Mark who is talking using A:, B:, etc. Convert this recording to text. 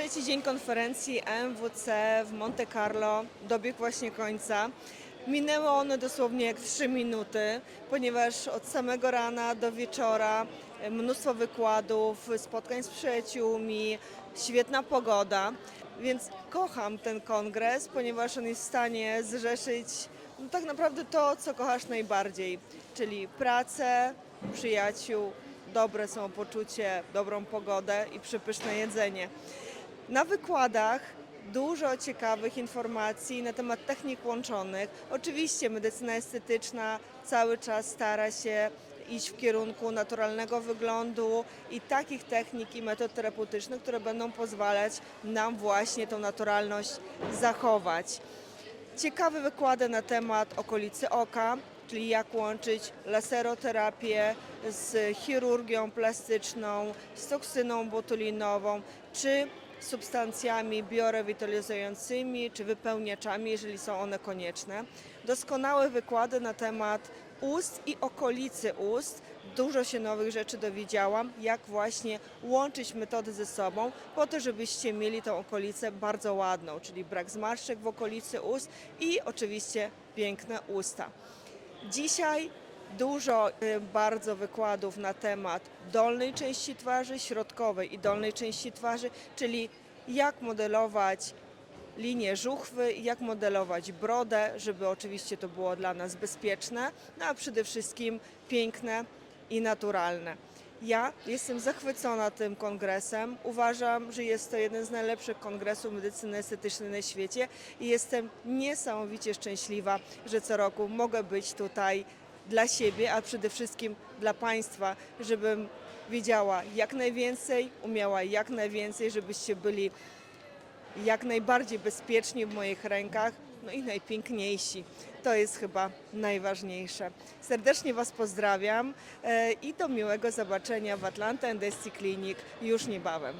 A: Trzeci dzień konferencji MWC w Monte Carlo dobiegł właśnie końca. Minęły one dosłownie jak 3 minuty, ponieważ od samego rana do wieczora e, mnóstwo wykładów, spotkań z przyjaciółmi, świetna pogoda. Więc kocham ten kongres, ponieważ on jest w stanie zrzeszyć no, tak naprawdę to, co kochasz najbardziej, czyli pracę, przyjaciół, dobre samopoczucie, dobrą pogodę i przepyszne jedzenie. Na wykładach dużo ciekawych informacji na temat technik łączonych. Oczywiście medycyna estetyczna cały czas stara się iść w kierunku naturalnego wyglądu i takich technik i metod terapeutycznych, które będą pozwalać nam właśnie tą naturalność zachować. Ciekawe wykłady na temat okolicy oka, czyli jak łączyć laseroterapię z chirurgią plastyczną, z toksyną botulinową, czy substancjami biorewitalizującymi, czy wypełniaczami, jeżeli są one konieczne. Doskonałe wykłady na temat ust i okolicy ust. Dużo się nowych rzeczy dowiedziałam, jak właśnie łączyć metody ze sobą, po to, żebyście mieli tą okolicę bardzo ładną, czyli brak zmarszczek w okolicy ust i oczywiście piękne usta. Dzisiaj dużo y, bardzo wykładów na temat dolnej części twarzy, środkowej i dolnej części twarzy, czyli jak modelować linię żuchwy, jak modelować brodę, żeby oczywiście to było dla nas bezpieczne, no a przede wszystkim piękne i naturalne. Ja jestem zachwycona tym kongresem. Uważam, że jest to jeden z najlepszych kongresów medycyny estetycznej na świecie i jestem niesamowicie szczęśliwa, że co roku mogę być tutaj dla siebie, a przede wszystkim dla Państwa, żebym wiedziała jak najwięcej, umiała jak najwięcej, żebyście byli jak najbardziej bezpieczni w moich rękach, no i najpiękniejsi. To jest chyba najważniejsze. Serdecznie Was pozdrawiam e, i do miłego zobaczenia w Atlanta Endesty Clinic już niebawem.